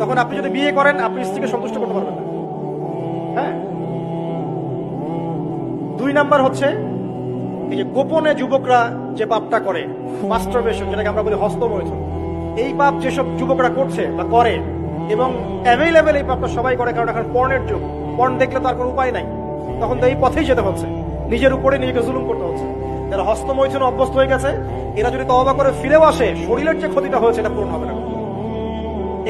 তখন আপনি যদি বিয়ে করেন, আপনি স্ত্রীকে সন্তুষ্ট করতে পারবেন না। হ্যাঁ? দুই নাম্বার হচ্ছে, এই যে গোপনে যুবকরা যে পাপটা করে মাস্টারবেশন যেটাকে আমরা বলি হস্তমৈথুন এই পাপ যেসব যুবকরা করছে বা করে, এবং অ্যাভেলেবেল এই পাপটা সবাই করে, কারণ এখন পর্ণের যুগ পর্ণ দেখলে তো আর কোনো উপায় নাই। তখন তো এই পথেই যেতে হচ্ছে, নিজের উপরে নিজেকে জুলুম করতে হচ্ছে। যারা হস্তমৈথুন অভ্যস্ত হয়ে গেছে, এরা যদি তওবা করে ফিরেও আসে, শরীরের যে ক্ষতিটা হয়েছে, এটা পূরণ হবে না।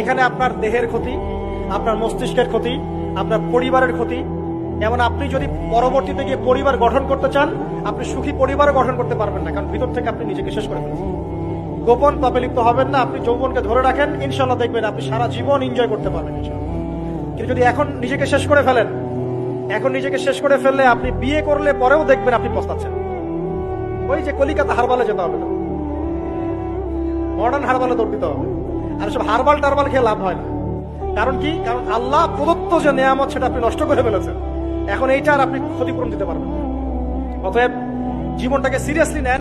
এখানে আপনার দেহের ক্ষতি, আপনার মস্তিষ্কের ক্ষতি, আপনার পরিবারের ক্ষতি। এমন আপনি যদি পরবর্তীতে গিয়ে পরিবার গঠন করতে চান, আপনি সুখী পরিবার গঠন করতে পারবেন না, কারণ ভিতর থেকে আপনি নিজেকে শেষ করে ফেলেছেন গোপন পাপে লিপ্ত হবেন না, আপনি যৌবনকে ধরে রাখেন ইনশাল্লাহ দেখবেন আপনি সারা জীবন এনজয় করতে পারবেন কিন্তু যদি এখন নিজেকে শেষ করে ফেলেন, এখন নিজেকে শেষ করে ফেললে আপনি বিয়ে করলে পরেও দেখবেন আপনি পস্তাচ্ছেন। ওই যে কলিকাতা হারবালে যেতে হবে না মডার্ন হারবালে দৌড় দিতে হবে। আর সব হারবাল টারবাল খেয়ে লাভ হয় না। কারণ কি? কারণ আল্লাহ প্রদত্ত যে নেয়ামত, সেটা আপনি নষ্ট করে ফেলেছেন। এখন এইটার আপনি ক্ষতিপূরণ দিতে পারবেন অতএব জীবনটাকে সিরিয়াসলি নেন।